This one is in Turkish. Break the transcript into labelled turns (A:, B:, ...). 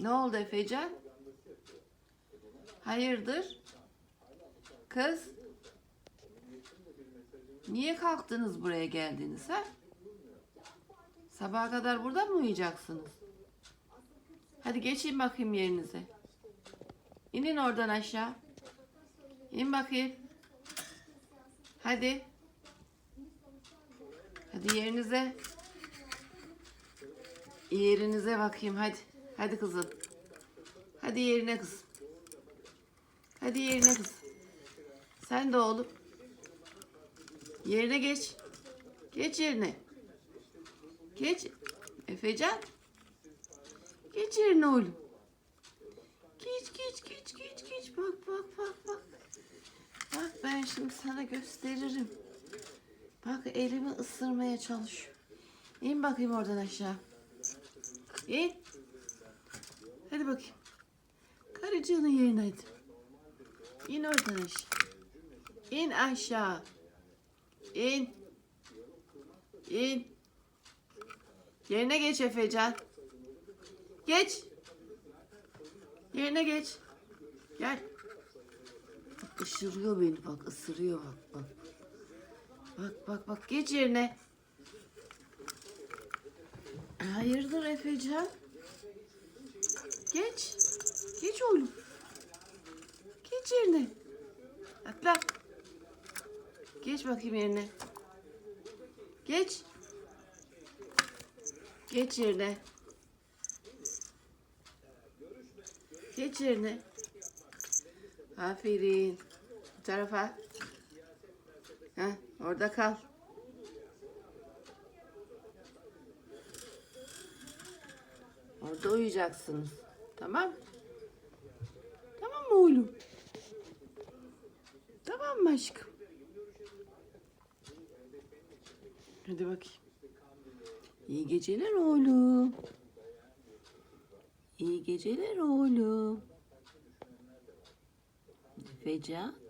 A: Ne oldu Efecan? Hayırdır? Kız? Niye kalktınız buraya geldiniz ha? Sabaha kadar burada mı uyuyacaksınız? Hadi geçin bakayım yerinize. İnin oradan aşağı. İn bakayım. Hadi. Hadi yerinize. Yerinize bakayım hadi. Hadi kızım. Hadi yerine kız. Hadi yerine kız. Sen de oğlum. Yerine geç. Geç yerine. Geç. Efecan. Geç yerine oğlum. Geç geç geç geç geç. Bak bak bak bak. Bak ben şimdi sana gösteririm. Bak elimi ısırmaya çalışıyor. İn bakayım oradan aşağı. İn. Hadi bakayım. Karıcığının yerine hadi. İn oradan aşağı. İn aşağı. İn. İn. Yerine geç Efecan. Geç. Yerine geç. Gel. Bak ışırıyor beni bak ısırıyor bak bak. Bak bak bak geç yerine. Hayırdır Efecan? Geç. Geç oğlum. Geç yerine. Atla. Geç bakayım yerine. Geç. Geç yerine. Geç yerine. Aferin. Bu tarafa. Heh, orada kal. Orada uyuyacaksınız. Tamam? Tamam mı oğlum? Tamam mı aşkım? Hadi bakayım. İyi geceler oğlum. İyi geceler oğlum. Efecan.